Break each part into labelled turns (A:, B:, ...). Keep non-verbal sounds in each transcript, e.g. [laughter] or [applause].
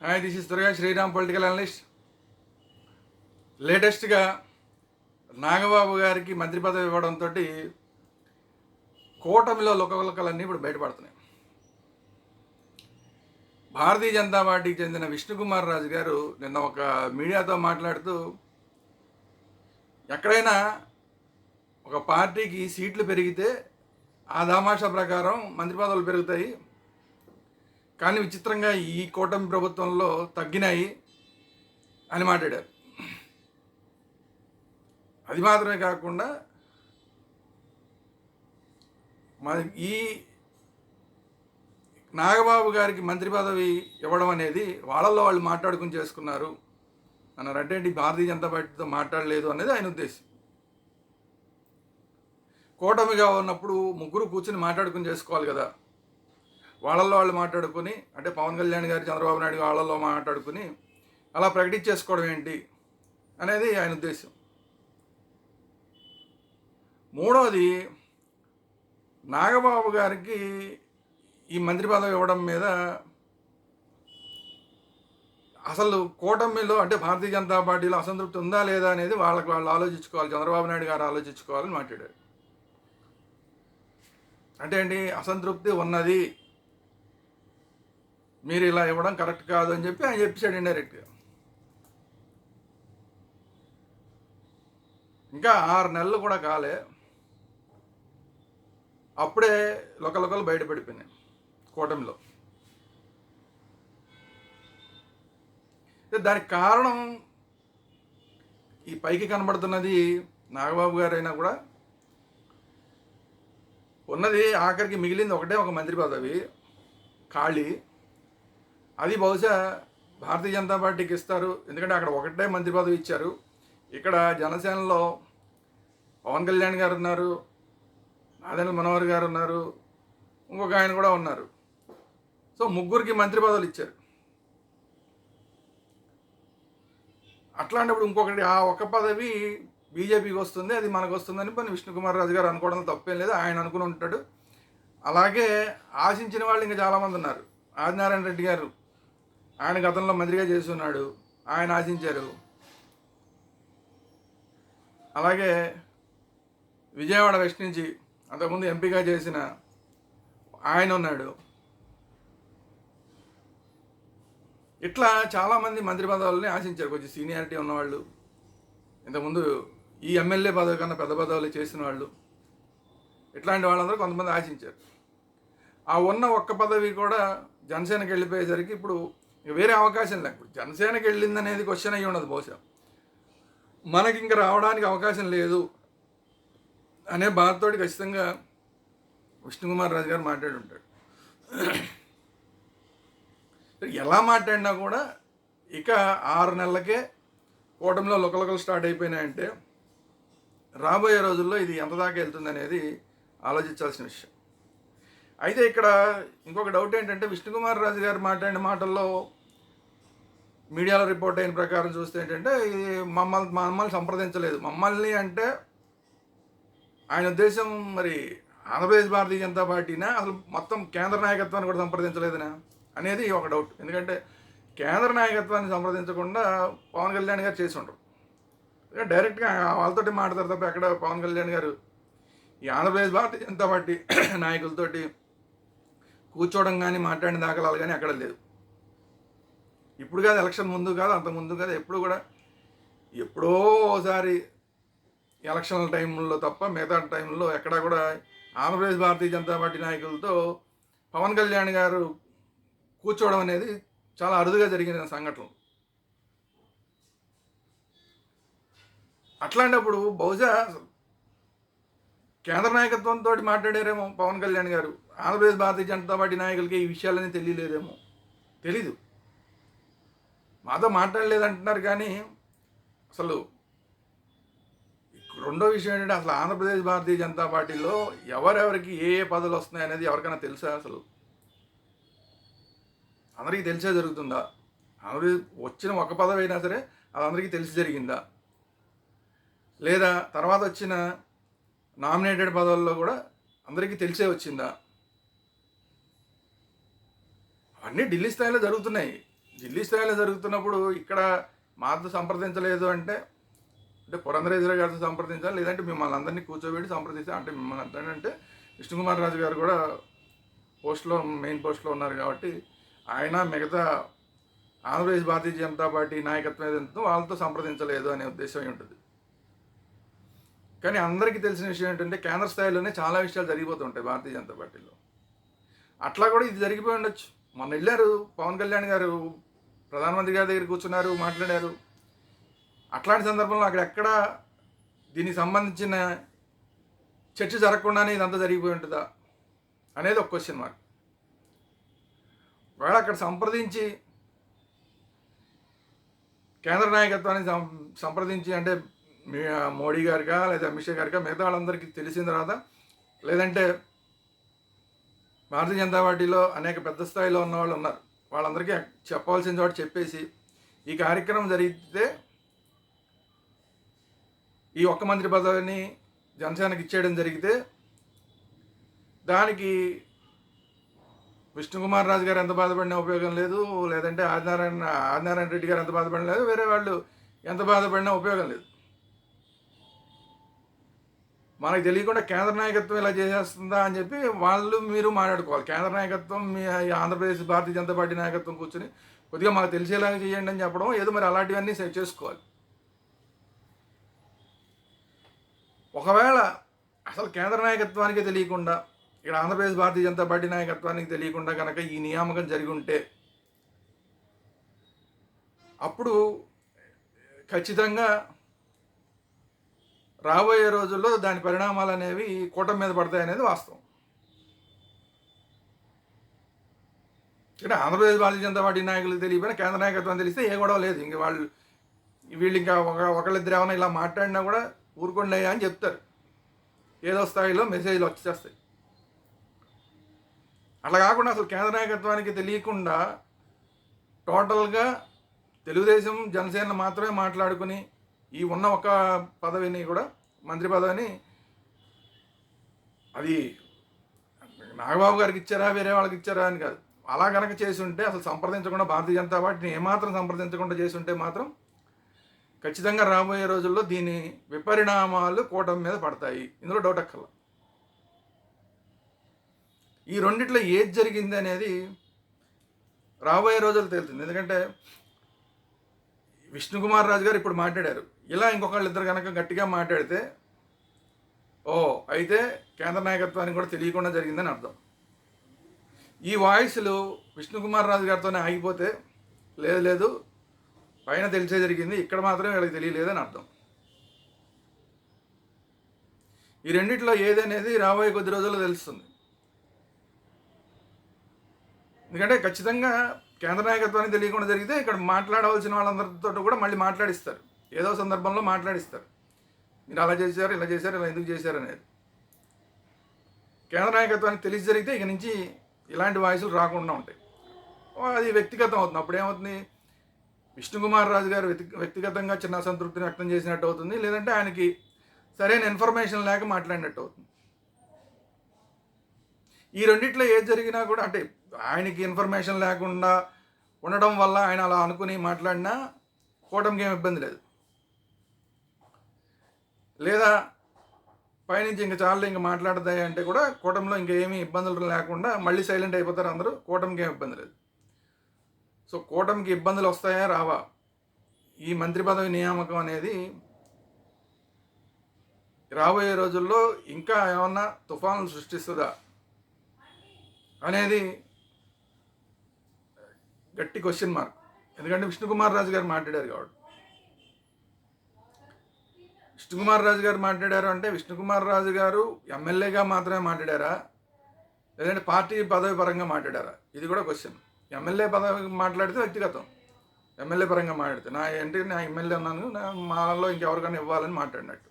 A: Hi this is Durga Sriram political analyst లేటెస్ట్గా నాగబాబు గారికి మంత్రి పదవి ఇవ్వడంతో కూటమిలో లుకలుకలన్నీ ఇప్పుడు బయటపడుతున్నాయి. భారతీయ జనతా పార్టీకి చెందిన విష్ణుకుమార్ రాజు గారు నిన్న ఒక మీడియాతో మాట్లాడుతూ ఎక్కడైనా ఒక పార్టీకి సీట్లు పెరిగితే ఆ దామాషా ప్రకారం మంత్రి పదవులు పెరుగుతాయి. కానీ విచిత్రంగా ఈ కూటమి ప్రభుత్వంలో తగ్గినాయి అని మాట్లాడారు. అది మాత్రమే కాకుండా మరి ఈ నాగబాబు గారికి మంత్రి పదవి ఇవ్వడం అనేది వాళ్ళల్లో వాళ్ళు మాట్లాడుకుని చేసుకున్నారు. మన ఏంటి భారతీయ జనతా పార్టీతో మాట్లాడలేదు అనేది ఆయన ఉద్దేశం. కూటమిగా ఉన్నప్పుడు ముగ్గురు కూర్చుని మాట్లాడుకుని చేసుకోవాలి కదా. వాళ్ళల్లో వాళ్ళు మాట్లాడుకుని అంటే పవన్ కళ్యాణ్ గారు చంద్రబాబు నాయుడు వాళ్ళల్లో మాట్లాడుకుని అలా ప్రకటించేసుకోవడం ఏంటి అనేది ఆయన ఉద్దేశం. మూడవది నాగబాబు గారికి ఈ మంత్రి పదవి ఇవ్వడం మీద అసలు కూటమిలో అంటే భారతీయ జనతా పార్టీలో అసంతృప్తి ఉందా లేదా అనేది వాళ్ళకి వాళ్ళు ఆలోచించుకోవాలి చంద్రబాబు నాయుడు గారు ఆలోచించుకోవాలని మాట్లాడారు. అంటే ఏంటి? అసంతృప్తి ఉన్నది. మీరు ఇలా ఇవ్వడం కరెక్ట్ కాదు అని చెప్పి ఆయన చెప్పాడు ఇండైరెక్ట్గా ఇంకా ఆరు నెలలు కూడా కాలే. అప్పుడే లొకలొకలు బయటపడిపోయినాయి కూటమిలో. దానికి కారణం ఈ పైకి కనబడుతున్నది నాగబాబు గారైనా కూడా. ఉన్నది ఆఖరికి మిగిలింది ఒకటే ఒక మంత్రి పదవి ఖాళీ. అది బహుశా భారతీయ జనతా పార్టీకి ఇస్తారు. ఎందుకంటే అక్కడ ఒకటే మంత్రి పదవి ఇచ్చారు. ఇక్కడ జనసేనలో పవన్ కళ్యాణ్ గారు ఉన్నారు నాదెండ్ల మనోహర్ గారు ఉన్నారు ఇంకొక ఆయన కూడా ఉన్నారు. సో ముగ్గురికి మంత్రి పదవులు ఇచ్చారు. అట్లాంటప్పుడు ఇంకొకటి ఆ ఒక పదవి బీజేపీకి వస్తుంది అది మనకు వస్తుందని పని విష్ణుకుమార్ రాజు గారు అనుకోవడం తప్పేం లేదు. ఆయన అనుకుని ఉంటాడు. అలాగే ఆశించిన వాళ్ళు ఇంకా చాలామంది ఉన్నారు. ఆదినారాయణ రెడ్డి గారు ఆయన గతంలో మంత్రిగా చేస్తున్నాడు ఆయన ఆశించారు. అలాగే విజయవాడ వెస్ట్ నుంచి అంతకుముందు ఎంపీగా చేసిన ఆయన ఉన్నాడు. ఇట్లా చాలామంది మంత్రి పదవులని ఆశించారు. కొంచెం సీనియారిటీ ఉన్నవాళ్ళు. ఇంతకుముందు ఈ ఎమ్మెల్యే పదవి కన్నా పెద్ద పదవులు చేసిన వాళ్ళు ఇట్లాంటి వాళ్ళందరూ కొంతమంది ఆశించారు. ఆ ఉన్న ఒక్క పదవి కూడా జనసేనకి వెళ్ళిపోయేసరికి ఇప్పుడు వేరే అవకాశం లేదు. ఇప్పుడు జనసేనకి వెళ్ళిందనేది క్వశ్చన్ అయ్యి ఉండదు బహుశా. మనకి ఇంకా రావడానికి అవకాశం లేదు అనే బాధతోటి ఖచ్చితంగా విష్ణుకుమార్ రాజు గారు మాట్లాడి ఉంటాడు. ఎలా మాట్లాడినా కూడా ఇక ఆరు నెలలకే కూటమిలో లుకలుకలు స్టార్ట్ అయిపోయినాయంటే రాబోయే రోజుల్లో ఇది ఎంత దాకా వెళ్తుంది అనేది ఆలోచించాల్సిన విషయం. అయితే ఇక్కడ ఇంకొక డౌట్ ఏంటంటే విష్ణుకుమార్ రాజు గారు మాట్లాడిన మాటల్లో మీడియాలో రిపోర్ట్ అయిన ప్రకారం చూస్తే ఏంటంటే మమ్మల్ని మమ్మల్ని సంప్రదించలేదు. మమ్మల్ని అంటే ఆయన ఉద్దేశం మరి ఆంధ్రప్రదేశ్ భారతీయ జనతా పార్టీనా? అసలు మొత్తం కేంద్ర నాయకత్వాన్ని కూడా సంప్రదించలేదనా? అనేది ఒక డౌట్ ఎందుకంటే కేంద్ర నాయకత్వాన్ని సంప్రదించకుండా పవన్ కళ్యాణ్ గారు చేసి ఉండరు. డైరెక్ట్గా వాళ్ళతోటి మాట్లాడతారు తప్ప ఎక్కడ పవన్ కళ్యాణ్ గారు ఈ ఆంధ్రప్రదేశ్ భారతీయ జనతా పార్టీ నాయకులతోటి కూర్చోవడం కానీ మాట్లాడిన దాఖలాలు కానీ అక్కడ లేదు ఇప్పుడు కాదు ఎలక్షన్ ముందు కాదు అంత ముందు కాదు ఎప్పుడు కూడా ఎప్పుడో ఒకసారి ఎలక్షన్ల టైంలో తప్ప మిగతా టైంలో ఎక్కడా కూడా ఆంధ్రప్రదేశ్ భారతీయ జనతా పార్టీ నాయకులతో పవన్ కళ్యాణ్ గారు కూర్చోవడం అనేది చాలా అరుదుగా జరిగిన సంఘటన అట్లాంటప్పుడు బహుశా కేంద్ర నాయకత్వంతో మాట్లాడారేమో పవన్ కళ్యాణ్ గారు. ఆంధ్రప్రదేశ్ భారతీయ జనతా పార్టీ నాయకులకి ఈ విషయాలన్నీ తెలియలేదేమో. తెలీదు. మాతో మాట్లాడలేదంటున్నారు కానీ అసలు రెండో విషయం ఏంటంటే అసలు ఆంధ్రప్రదేశ్ భారతీయ జనతా పార్టీలో ఎవరెవరికి ఏ ఏ పదవులు వస్తున్నాయి అనేది ఎవరికైనా తెలుసా అసలు? అందరికీ తెలిసే జరుగుతుందా? అందరి వచ్చిన ఒక పదవి అయినా సరే అది అందరికీ తెలిసి జరిగిందా? లేదా తర్వాత వచ్చిన నామినేటెడ్ పదవుల్లో కూడా అందరికీ తెలిసే వచ్చిందా? అన్నీ ఢిల్లీ స్థాయిలో జరుగుతున్నాయి. ఢిల్లీ స్థాయిలో జరుగుతున్నప్పుడు ఇక్కడ మాతో సంప్రదించలేదు అంటే అంటే పురంధరేశ్వర గారితో సంప్రదించాలి లేదంటే మిమ్మల్ని అందరినీ కూర్చోబెట్టి సంప్రదించాలి అంటే మిమ్మల్ని అందరినీ అంటే విష్ణుకుమార్ రాజు గారు కూడా పోస్ట్లో మెయిన్ పోస్ట్లో ఉన్నారు కాబట్టి ఆయన మిగతా ఆంధ్రప్రదేశ్ భారతీయ జనతా పార్టీ నాయకత్వం ఏదంతో వాళ్ళతో సంప్రదించలేదు అనే ఉద్దేశం ఉంటుంది. కానీ అందరికీ తెలిసిన విషయం ఏంటంటే కేంద్ర స్థాయిలోనే చాలా విషయాలు జరిగిపోతుంటాయి భారతీయ జనతా పార్టీలో. అట్లా కూడా ఇది జరిగిపోయి ఉండొచ్చు. మొన్న వెళ్ళారు పవన్ కళ్యాణ్ గారు. ప్రధానమంత్రి గారి దగ్గర కూర్చున్నారు మాట్లాడారు. అట్లాంటి సందర్భంలో అక్కడ ఎక్కడ దీనికి సంబంధించిన చర్చ జరగకుండానే ఇదంతా జరిగిపోయి ఉంటుందా అనేది ఒక క్వశ్చన్ మార్క్ ఒకవేళ అక్కడ సంప్రదించి కేంద్ర నాయకత్వాన్ని సం- సంప్రదించి అంటే మీ మోడీ గారిగా లేదా అమిత్ షా గారిగా మిగతా వాళ్ళందరికీ తెలిసిన తర్వాత లేదంటే భారతీయ జనతా పార్టీలో అనేక పెద్ద స్థాయిలో ఉన్న వాళ్ళు ఉన్నారు. వాళ్ళందరికీ చెప్పవలసిన చోట చెప్పేసి ఈ కార్యక్రమం జరిగితే ఈ ఒక్క మంత్రి పదవిని జనసేనకి ఇచ్చేయడం జరిగితే దానికి విష్ణుకుమార్ రాజు గారు ఎంత బాధపడినా ఉపయోగం లేదు లేదంటే ఆదినారాయణ ఆదినారాయణ రెడ్డి గారు ఎంత బాధపడిన లేదు వేరే వాళ్ళు ఎంత బాధపడినా ఉపయోగం లేదు. మనకు తెలియకుండా కేంద్ర నాయకత్వం ఇలా చేసేస్తుందా అని చెప్పి వాళ్ళు మీరు మాట్లాడుకోవాలి. కేంద్ర నాయకత్వం మీ ఆంధ్రప్రదేశ్ భారతీయ జనతా పార్టీ నాయకత్వం కూర్చొని కొద్దిగా మాకు తెలిసేలాగా చేయండి అని చెప్పడం ఏదో మరి అలాంటివన్నీ సెట్ చేసుకోవాలి. ఒకవేళ అసలు కేంద్ర నాయకత్వానికి తెలియకుండా ఇక్కడ ఆంధ్రప్రదేశ్ భారతీయ జనతా పార్టీ నాయకత్వానికి తెలియకుండా కనుక ఈ నియామకం జరిగి ఉంటే అప్పుడు ఖచ్చితంగా రాబోయే రోజుల్లో దాని పరిణామాలు అనేవి కూటమి మీద పడతాయి అనేది వాస్తవం. ఇక్కడ ఆంధ్రప్రదేశ్ భారతీయ జనతా పార్టీ నాయకులకు తెలియపోయినా కేంద్ర నాయకత్వం తెలిస్తే ఏ గొడవ లేదు. ఇంక వాళ్ళు వీళ్ళు ఇంకా ఒక ఒకళ్ళిద్దరు ఏమైనా ఇలా మాట్లాడినా కూడా ఊరుకోండి అని చెప్తారు. ఏదో స్థాయిలో మెసేజ్లు వచ్చేస్తాయి. అట్లా కాకుండా అసలు కేంద్ర నాయకత్వానికి తెలియకుండా టోటల్గా తెలుగుదేశం జనసేన మాత్రమే మాట్లాడుకుని ఈ ఉన్న ఒక పదవిని కూడా మంత్రి పదవిని అది నాగబాబు గారికి ఇచ్చారా వేరే వాళ్ళకి ఇచ్చారా అని కాదు. అలా కనుక చేసి ఉంటే అసలు సంప్రదించకుండా భారతీయ జనతా పార్టీని ఏమాత్రం సంప్రదించకుండా చేసి ఉంటే మాత్రం ఖచ్చితంగా రాబోయే రోజుల్లో దీని విపరిణామాలు కూటమి మీద పడతాయి. ఇందులో డౌట్ అక్కర్ల. ఈ రెండిట్లో ఏది జరిగింది అనేది రాబోయే రోజులు తేలుతుంది. ఎందుకంటే విష్ణుకుమార్ రాజు గారు ఇప్పుడు మాట్లాడారు. ఇలా ఇంకొకళ్ళు ఇద్దరు కనుక గట్టిగా మాట్లాడితే ఓ అయితే కేంద్ర నాయకత్వానికి కూడా తెలియకుండా జరిగిందని అర్థం. ఈ వాయిస్లు విష్ణుకుమార్ రాజు గారితోనే ఆగిపోతే లేదు లేదు పైన తెలిసే జరిగింది ఇక్కడ మాత్రం వీళ్ళకి తెలియలేదని అర్థం. ఈ రెండిట్లో ఏదనేది రాబోయే కొద్ది రోజుల్లో తెలుస్తుంది. ఎందుకంటే ఖచ్చితంగా కేంద్ర నాయకత్వానికి తెలియకుండా జరిగితే ఇక్కడ మాట్లాడవలసిన వాళ్ళందరితో కూడా మళ్ళీ మాట్లాడిస్తారు. ఏదో సందర్భంలో మాట్లాడిస్తారు. మీరు అలా చేశారు ఇలా చేశారు ఇలా ఎందుకు చేశారు అనేది. కేంద్ర నాయకత్వానికి తెలిసి జరిగితే ఇక నుంచి ఇలాంటి వాయిస్లు రాకుండా ఉంటాయి. అది వ్యక్తిగతం అవుతుంది. అప్పుడు ఏమవుతుంది? విష్ణుకుమార్ రాజు గారు వ్యక్తిగతంగా చిన్న అసంతృప్తిని వ్యక్తం చేసినట్టు అవుతుంది. లేదంటే ఆయనకి సరైన ఇన్ఫర్మేషన్ లేక మాట్లాడినట్టు అవుతుంది. ఈ రెండిట్లో ఏది జరిగినా కూడా అంటే ఆయనకి ఇన్ఫర్మేషన్ లేకుండా ఉండడం వల్ల ఆయన అలా అనుకుని మాట్లాడినా కూటమికి ఏమి ఇబ్బంది లేదు. లేదా పైనుంచి ఇంకా చాలు ఇంకా మాట్లాడతాయి అంటే కూడా కూటమిలో ఇంకా ఏమీ ఇబ్బందులు లేకుండా మళ్ళీ సైలెంట్ అయిపోతారు అందరూ. కూటమికి ఏమి ఇబ్బంది లేదు. సో కూటమికి ఇబ్బందులు వస్తాయా? రావా. ఈ మంత్రి పదవి నియామకం అనేది రాబోయే రోజుల్లో ఇంకా ఏమన్నా తుఫాను సృష్టిస్తుందా అనేది గట్టి క్వశ్చన్ మార్క్ ఎందుకంటే విష్ణుకుమార్ రాజు గారు మాట్లాడారు కాబట్టి. విష్ణుకుమార్ రాజు గారు మాట్లాడారు అంటే విష్ణుకుమార్ రాజు గారు ఎమ్మెల్యేగా మాత్రమే మాట్లాడారా? లేదంటే పార్టీ పదవి పరంగా మాట్లాడారా? ఇది కూడా క్వశ్చన్ ఎమ్మెల్యే పదవి మాట్లాడితే వ్యక్తిగతం. ఎమ్మెల్యే పరంగా మాట్లాడితే. నా ఏంటి నా ఎమ్మెల్యే ఉన్నాను నా మాలో ఇంకెవరికైనా ఇవ్వాలని మాట్లాడినట్టు.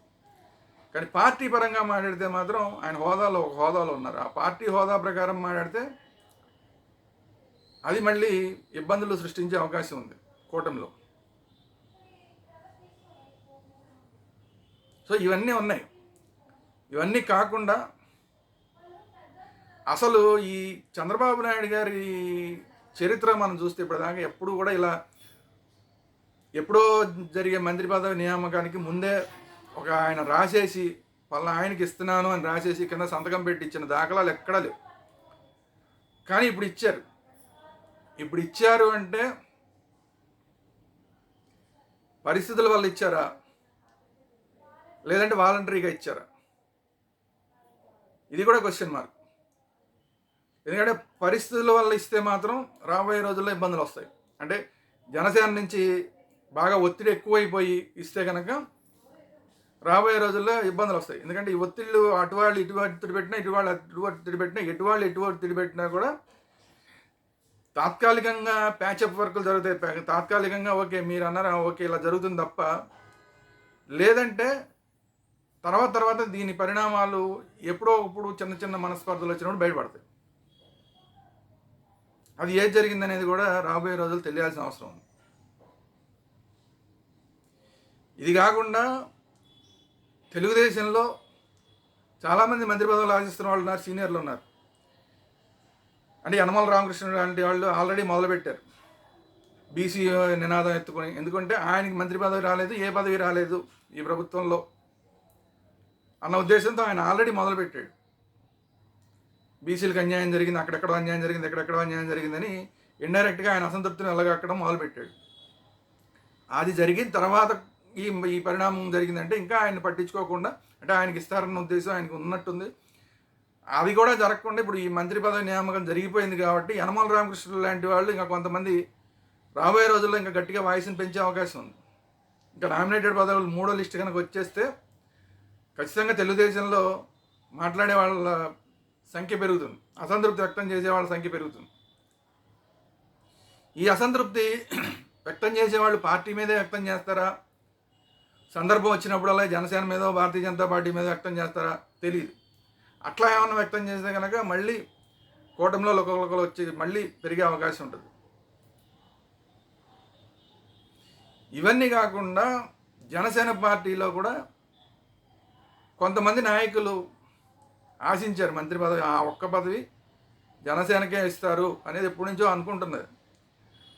A: కానీ పార్టీ పరంగా మాట్లాడితే మాత్రం ఆయన హోదాలో ఒక హోదాలో ఉన్నారు. ఆ పార్టీ హోదా ప్రకారం మాట్లాడితే అది మళ్ళీ ఇబ్బందులు సృష్టించే అవకాశం ఉంది కూటమిలో. సో ఇవన్నీ ఉన్నాయి. ఇవన్నీ కాకుండా అసలు ఈ చంద్రబాబు నాయుడు గారి చరిత్ర మనం చూస్తే ఇప్పటిదాకా ఎప్పుడు కూడా ఇలా ఎప్పుడో జరిగే మంత్రి పదవి నియామకానికి ముందే ఒక ఆయన రాసేసి పలానా ఆయనకి ఇస్తున్నాను అని రాసేసి కింద సంతకం పెట్టి ఇచ్చిన దాఖలాలు ఎక్కడా లేవు. కానీ ఇప్పుడు ఇచ్చారు. ఇప్పుడు ఇచ్చారు అంటే పరిస్థితుల వల్ల ఇచ్చారా? లేదంటే వాలంటరీగా ఇచ్చారా. ఇది కూడా క్వశ్చన్ మార్క్ ఎందుకంటే పరిస్థితుల వల్ల ఇస్తే మాత్రం రాబోయే రోజుల్లో ఇబ్బందులు వస్తాయి. అంటే జనసేన నుంచి బాగా ఒత్తిడి ఎక్కువైపోయి ఇస్తే కనుక రాబోయే రోజుల్లో ఇబ్బందులు వస్తాయి. ఎందుకంటే ఈ ఒత్తిళ్ళు అటు వాళ్ళు ఇటు ఒత్తిడి పెట్టినా ఇటు వాళ్ళు అటు ఒత్తిడి పెట్టినా ఎటు వాళ్ళు ఎటు ఒత్తిడి పెట్టినా కూడా తాత్కాలికంగా ప్యాచప్ వర్కులు జరుగుతాయి. తాత్కాలికంగా ఓకే మీరు అన్నారా ఓకే ఇలా జరుగుతుంది తప్ప లేదంటే తర్వాత తర్వాత దీని పరిణామాలు ఎప్పుడో ఇప్పుడు చిన్న చిన్న మనస్పర్ధలు వచ్చినప్పుడు బయటపడతాయి. అది ఏది జరిగిందనేది కూడా రాబోయే రోజులు తెలియాల్సిన అవసరం ఉంది. ఇది కాకుండా తెలుగుదేశంలో చాలామంది మంత్రి పదవులు ఆశిస్తున్న వాళ్ళు ఉన్నారు సీనియర్లు ఉన్నారు. అంటే యనమల రామకృష్ణ లాంటి వాళ్ళు ఆల్రెడీ మొదలుపెట్టారు. బీసీ నినాదం ఎత్తుకొని. ఎందుకంటే ఆయనకి మంత్రి పదవి రాలేదు ఏ పదవి రాలేదు ఈ ప్రభుత్వంలో. అన్న ఉద్దేశంతో ఆయన ఆల్రెడీ మొదలుపెట్టాడు. బీసీలకు అన్యాయం జరిగింది అక్కడెక్కడ అన్యాయం జరిగింది ఎక్కడెక్కడ అన్యాయం జరిగిందని ఇండైరెక్ట్గా ఆయన అసంతృప్తిని వెళ్ళగక్కడం మొదలుపెట్టాడు. అది జరిగిన తర్వాత ఈ ఈ పరిణామం జరిగిందంటే ఇంకా ఆయన పట్టించుకోకుండా అంటే ఆయనకి ఇస్తారన్న ఉద్దేశం ఆయనకు ఉన్నట్టుంది. అది కూడా జరగకుండా ఇప్పుడు ఈ మంత్రి పదవి నియామకం జరిగిపోయింది కాబట్టి యనమల రామకృష్ణ లాంటి వాళ్ళు ఇంకా కొంతమంది రాబోయే రోజుల్లో ఇంకా గట్టిగా వాయిస్ని పెంచే అవకాశం ఉంది. ఇంకా నామినేటెడ్ పదవులు మూడో లిస్ట్ కనుక వచ్చేస్తే ఖచ్చితంగా తెలుగుదేశంలో మాట్లాడే వాళ్ళ సంఖ్య పెరుగుతుంది. అసంతృప్తి వ్యక్తం చేసే వాళ్ళ సంఖ్య పెరుగుతుంది. ఈ అసంతృప్తి [clears throat] వ్యక్తం చేసేవాళ్ళు పార్టీ మీదే వ్యక్తం చేస్తారా? సందర్భం వచ్చినప్పుడల్లా జనసేన మీద భారతీయ జనతా పార్టీ మీద వ్యక్తం చేస్తారా? తెలియదు అట్లా ఏమన్నా వ్యక్తం చేస్తే కనుక మళ్ళీ కూటమిలో ఒకరికొకరు వచ్చి మళ్ళీ పెరిగే అవకాశం ఉంటుంది. ఇవన్నీ కాకుండా జనసేన పార్టీలో కూడా కొంతమంది నాయకులు ఆశించారు మంత్రి పదవి ఆ ఒక్క పదవి జనసేనకే ఇస్తారు అనేది ఎప్పటి నుంచో అనుకుంటున్నది.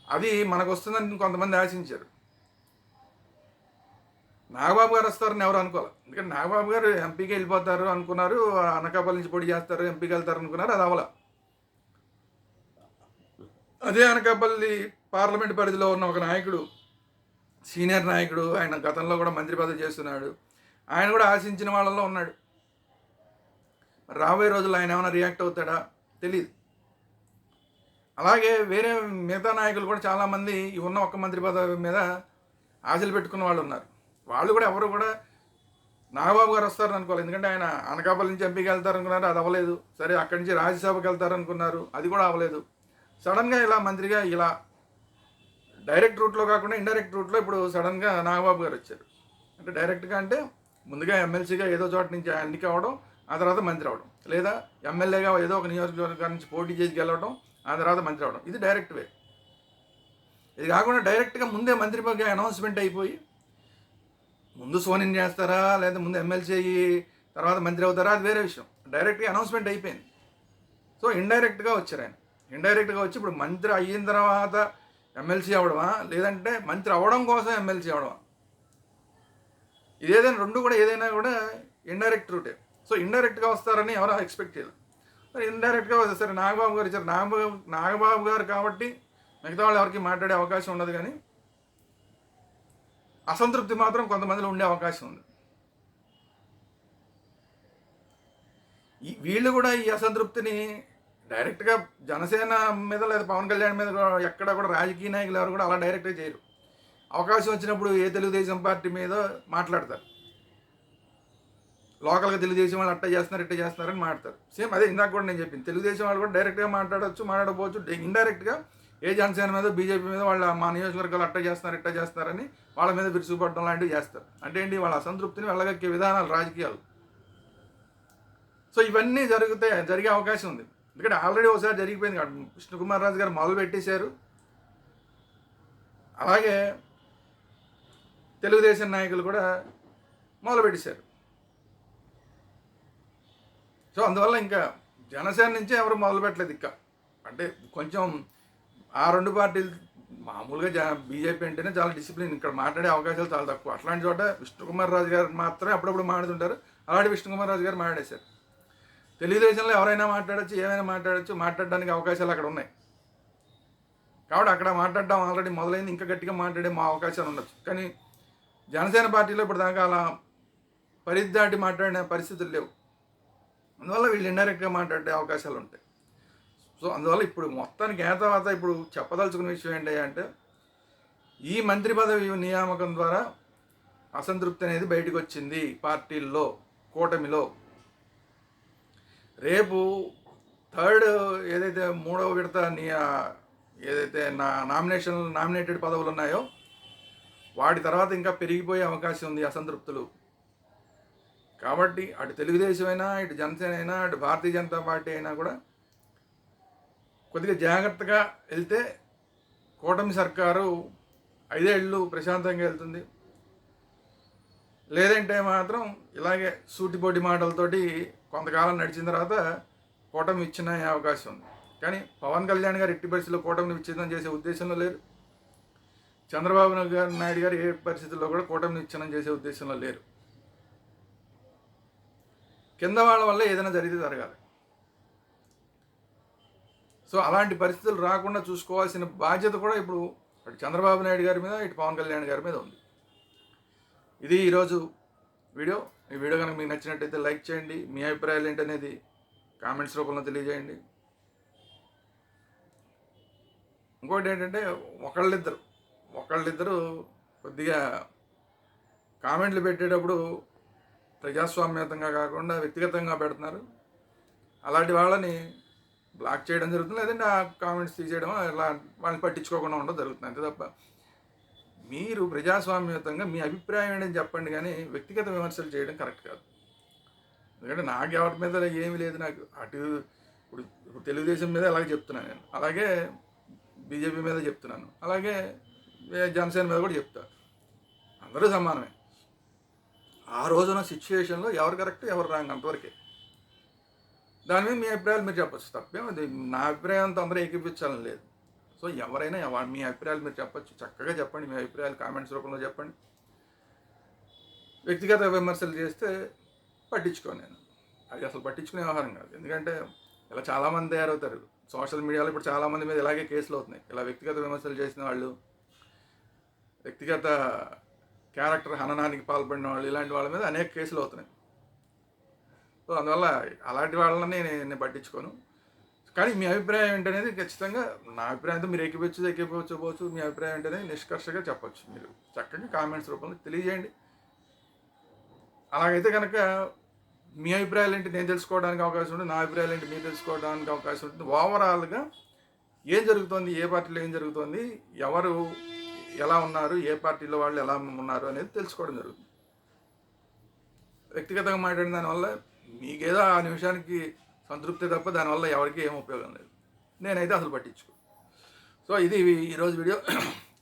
A: అది మనకు వస్తుందని కొంతమంది ఆశించారు. నాగబాబు గారు వస్తారని ఎవరు అనుకోవాలి ఎందుకంటే నాగబాబు గారు ఎంపీకి వెళ్ళిపోతారు అనుకున్నారు అనకాపల్లి నుంచి పొడి చేస్తారు ఎంపీకి వెళ్తారు అనుకున్నారు అది అవల అదే అనకాపల్లి పార్లమెంట్ పరిధిలో ఉన్న ఒక నాయకుడు సీనియర్ నాయకుడు ఆయన గతంలో కూడా మంత్రి పదవి చేస్తున్నాడు. ఆయన కూడా ఆశించిన వాళ్ళలో ఉన్నాడు. రాబోయే రోజుల్లో ఆయన ఏమైనా రియాక్ట్ అవుతాడా? తెలియదు అలాగే వేరే మిగతా నాయకులు కూడా చాలామంది ఈ ఉన్న ఒక్క మంత్రి పదవి మీద ఆశలు పెట్టుకున్న వాళ్ళు ఉన్నారు. వాళ్ళు కూడా ఎవరు కూడా నాగబాబు గారు వస్తారని అనుకోవాలి ఎందుకంటే ఆయన అనకాపల్లి నుంచి ఎంపీకి వెళ్తారు అనుకున్నారు అది అవ్వలేదు. సరే అక్కడి నుంచి రాజ్యసభకి వెళ్తారు అనుకున్నారు అది కూడా అవ్వలేదు. సడన్గా ఇలా మంత్రిగా ఇలా డైరెక్ట్ రూట్లో కాకుండా ఇండైరెక్ట్ రూట్లో ఇప్పుడు సడన్గా నాగబాబు గారు వచ్చారు. అంటే డైరెక్ట్గా అంటే ముందుగా ఎమ్మెల్సీగా ఏదో చోట నుంచి ఎన్నిక అవ్వడం ఆ తర్వాత మంత్రి అవడం. లేదా ఎమ్మెల్యేగా ఏదో ఒక నియోజకవర్గం నుంచి పోటీ చేసి గెలవడం ఆ తర్వాత మంత్రి అవడం. ఇది డైరెక్ట్ వే. ఇది కాకుండా డైరెక్ట్గా ముందే మంత్రి పదవి అనౌన్స్మెంట్ అయిపోయి ముందు సోనిని చేస్తారా లేదా ముందు ఎమ్మెల్సీ అయ్యి తర్వాత మంత్రి అవుతారా అది వేరే విషయం. డైరెక్ట్గా అనౌన్స్మెంట్ అయిపోయింది. సో ఇండైరెక్ట్గా వచ్చారు ఆయన. ఇండైరెక్ట్గా వచ్చి ఇప్పుడు మంత్రి అయిన తర్వాత ఎమ్మెల్సీ అవ్వడమా లేదంటే మంత్రి అవ్వడం కోసం ఎమ్మెల్సీ ఇది ఇదేదైనా రెండు కూడా ఏదైనా కూడా ఇండైరెక్ట్ రూటే సో ఇండైరెక్ట్గా వస్తారని ఎవరో ఎక్స్పెక్ట్ చేయలేదు. మరి ఇండైరెక్ట్గా సరే నాగబాబు గారు ఇచ్చారు. నాగబాబు నాగబాబు గారు కాబట్టి మిగతా వాళ్ళు ఎవరికి మాట్లాడే అవకాశం ఉండదు కానీ అసంతృప్తి మాత్రం కొంతమందిలో ఉండే అవకాశం ఉంది. ఈ వీళ్ళు కూడా ఈ అసంతృప్తిని డైరెక్ట్గా జనసేన మీద లేదా పవన్ కళ్యాణ్ మీద కూడా ఎక్కడ కూడా రాజకీయ నాయకులు ఎవరు కూడా అలా డైరెక్ట్గా చేయరు. అవకాశం వచ్చినప్పుడు ఏ తెలుగుదేశం పార్టీ మీద మాట్లాడతారు. లోకల్గా తెలుగుదేశం వాళ్ళు అట్ట చేస్తున్నారు ఇట్ట చేస్తున్నారని మాట్లాడతారు. సేమ్ అదే ఇందాక కూడా నేను చెప్పింది. తెలుగుదేశం వాళ్ళు కూడా డైరెక్ట్గా మాట్లాడవచ్చు మాట్లాడకపోవచ్చు ఇండైరెక్ట్గా ఏ జనసేన మీద బీజేపీ మీద వాళ్ళ మా నియోజకవర్గాలు అట్ట చేస్తున్నారు ఇట్ట చేస్తున్నారని వాళ్ళ మీద విరుచుకుపడడం లాంటివి చేస్తారు. అంటే ఏంటి? వాళ్ళ అసంతృప్తిని వెళ్ళగక్కే విధానాలు రాజకీయాలు. సో ఇవన్నీ జరిగితే జరిగే అవకాశం ఉంది. ఎందుకంటే ఆల్రెడీ ఒకసారి జరిగిపోయింది విష్ణుకుమార్ రాజు గారు మొదలు పెట్టేశారు అలాగే తెలుగుదేశం నాయకులు కూడా మొదలుపెట్టేశారు. సో అందువల్ల ఇంకా జనసేన నుంచే ఎవరు మొదలు పెట్టలేదు ఇంకా. అంటే కొంచెం ఆ రెండు పార్టీలు మామూలుగా జా బీజేపీ అంటేనే చాలా డిసిప్లిన్. ఇక్కడ మాట్లాడే అవకాశాలు చాలా తక్కువ. అట్లాంటి చోట విష్ణుకుమార్ రాజు గారు మాత్రమే అప్పుడప్పుడు మాట్లాడుతుంటారు. అలాంటి విష్ణుకుమార్ రాజు గారు మాట్లాడేశారు. తెలుగుదేశంలో ఎవరైనా మాట్లాడచ్చు ఏమైనా మాట్లాడచ్చు మాట్లాడడానికి అవకాశాలు అక్కడ ఉన్నాయి. కాబట్టి అక్కడ మాట్లాడడం ఆల్రెడీ మొదలైంది. ఇంకా గట్టిగా మాట్లాడే మా అవకాశాలు ఉండొచ్చు. కానీ జనసేన పార్టీలో ఇప్పుడు దాకా అలా పరిధి దాటి మాట్లాడిన పరిస్థితులు లేవు. అందువల్ల వీళ్ళు ఇండైరెక్ట్గా మాట్లాడే అవకాశాలు ఉంటాయి. సో అందువల్ల ఇప్పుడు మొత్తానికి ఏ తర్వాత ఇప్పుడు చెప్పదలుచుకున్న విషయం ఏంటి అంటే ఈ మంత్రి పదవి నియామకం ద్వారా అసంతృప్తి అనేది బయటకు వచ్చింది పార్టీల్లో కూటమిలో. రేపు థర్డ్ ఏదైతే మూడవ విడత నీ ఏదైతే నా నామినేషన్ నామినేటెడ్ పదవులు ఉన్నాయో వాటి తర్వాత ఇంకా పెరిగిపోయే అవకాశం ఉంది అసంతృప్తులు. కాబట్టి అటు తెలుగుదేశం అయినా ఇటు జనసేన అయినా అటు భారతీయ జనతా పార్టీ అయినా కూడా కొద్దిగా జాగ్రత్తగా వెళ్తే కూటమి సర్కారు ఐదేళ్ళు ప్రశాంతంగా వెళ్తుంది. లేదంటే మాత్రం ఇలాగే సూటిపోటి మాటలతోటి కొంతకాలం నడిచిన తర్వాత కూటమి ఇచ్చిన అవకాశం ఉంది. కానీ పవన్ కళ్యాణ్ గారు ఎట్టి పరిస్థితుల్లో కూటమిని విచ్ఛేదం చేసే ఉద్దేశంలో లేరు. చంద్రబాబు నాయుడు నాయుడు గారు ఏ పరిస్థితుల్లో కూడా కూటమి విచ్ఛిన్నం చేసే ఉద్దేశంలో లేరు. కింద వాళ్ళ వల్ల ఏదైనా జరిగితే జరగాలి. సో అలాంటి పరిస్థితులు రాకుండా చూసుకోవాల్సిన బాధ్యత కూడా ఇప్పుడు అటు చంద్రబాబు నాయుడు గారి మీద ఇటు పవన్ కళ్యాణ్ గారి మీద ఉంది. ఇది ఈరోజు వీడియో. ఈ వీడియో కనుక మీకు నచ్చినట్టయితే లైక్ చేయండి. మీ అభిప్రాయాలు ఏంటనేది కామెంట్స్ రూపంలో తెలియజేయండి. ఇంకోటి ఏంటంటే ఒకళ్ళిద్దరు ఒకళ్ళిద్దరు కొద్దిగా కామెంట్లు పెట్టేటప్పుడు ప్రజాస్వామ్యతంగా కాకుండా వ్యక్తిగతంగా పెడుతున్నారు. అలాంటి వాళ్ళని బ్లాక్ చేయడం జరుగుతుంది. లేదంటే ఆ కామెంట్స్ తీసేయడం ఇలా వాళ్ళని పట్టించుకోకుండా ఉండడం జరుగుతుంది. అంతే తప్ప మీరు ప్రజాస్వామ్యతంగా మీ అభిప్రాయం ఏంటని చెప్పండి కానీ వ్యక్తిగత విమర్శలు చేయడం కరెక్ట్ కాదు. ఎందుకంటే నాకు ఎవరి మీద ఏమీ లేదు. నాకు అటు ఇప్పుడు తెలుగుదేశం మీద అలాగే చెప్తున్నాను నేను. అలాగే బీజేపీ మీద చెప్తున్నాను. అలాగే జనసేన మీద కూడా చెప్తారు అందరూ సమానమే. ఆ రోజున సిచ్యువేషన్లో ఎవరు కరెక్ట్ ఎవరు రాంగ్ అంతవరకే. దాని మీద మీ అభిప్రాయాలు మీరు చెప్పచ్చు. తప్పేం అది నా అభిప్రాయం అంతా అందరూ ఏకీపించాలని లేదు. సో ఎవరైనా మీ అభిప్రాయాలు మీరు చెప్పచ్చు. చక్కగా చెప్పండి మీ అభిప్రాయాలు కామెంట్స్ రూపంలో చెప్పండి. వ్యక్తిగత విమర్శలు చేస్తే పట్టించుకోను నేను. అది అసలు పట్టించుకునే వ్యవహారం కాదు. ఎందుకంటే ఇలా చాలామంది తయారవుతారు. సోషల్ మీడియాలో ఇప్పుడు చాలామంది మీద ఇలాగే కేసులు అవుతున్నాయి. ఇలా వ్యక్తిగత విమర్శలు చేసిన వాళ్ళు వ్యక్తిగత క్యారెక్టర్ హననానికి పాల్పడిన వాళ్ళు ఇలాంటి వాళ్ళ మీద అనేక కేసులు అవుతున్నాయి. సో అందువల్ల అలాంటి వాళ్ళని నేను పట్టించుకోను. కానీ మీ అభిప్రాయం ఏంటనేది ఖచ్చితంగా నా అభిప్రాయంతో మీరు ఎక్కిపోవచ్చు ఎక్కిపోవచ్చు మీ అభిప్రాయం ఏంటనేది నిష్కర్షగా చెప్పొచ్చు. మీరు చక్కగా కామెంట్స్ రూపంలో తెలియజేయండి. అలాగైతే కనుక మీ అభిప్రాయాలు ఏంటి నేను తెలుసుకోవడానికి అవకాశం ఉంటుంది నా అభిప్రాయాలు ఏంటి మీరు తెలుసుకోవడానికి అవకాశం ఉంటుంది. ఓవరాల్గా ఏం జరుగుతోంది ఏ పార్టీలో ఏం జరుగుతోంది ఎవరు ఎలా ఉన్నారు ఏ పార్టీలో వాళ్ళు ఎలా ఉన్నారు అనేది తెలుసుకోవడం జరుగుతుంది. వ్యక్తిగతంగా మాట్లాడిన దానివల్ల మీకేదో ఆ నిమిషానికి సంతృప్తి తప్ప దానివల్ల ఎవరికి ఏం ఉపయోగం లేదు. నేనైతే అసలు పట్టించుకో సో ఇది ఈరోజు వీడియో.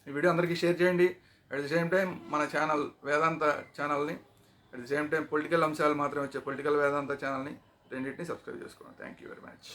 A: ఈ వీడియో అందరికీ షేర్ చేయండి. అట్ ది సేమ్ టైం మన ఛానల్ వేదాంత ఛానల్ని at the same time political అంశాలు మాత్రమే వచ్చే పొలిటికల్ వేదాంత ఛానల్ని రెండింటిని సబ్స్క్రైబ్ చేసుకోండి. Thank you very much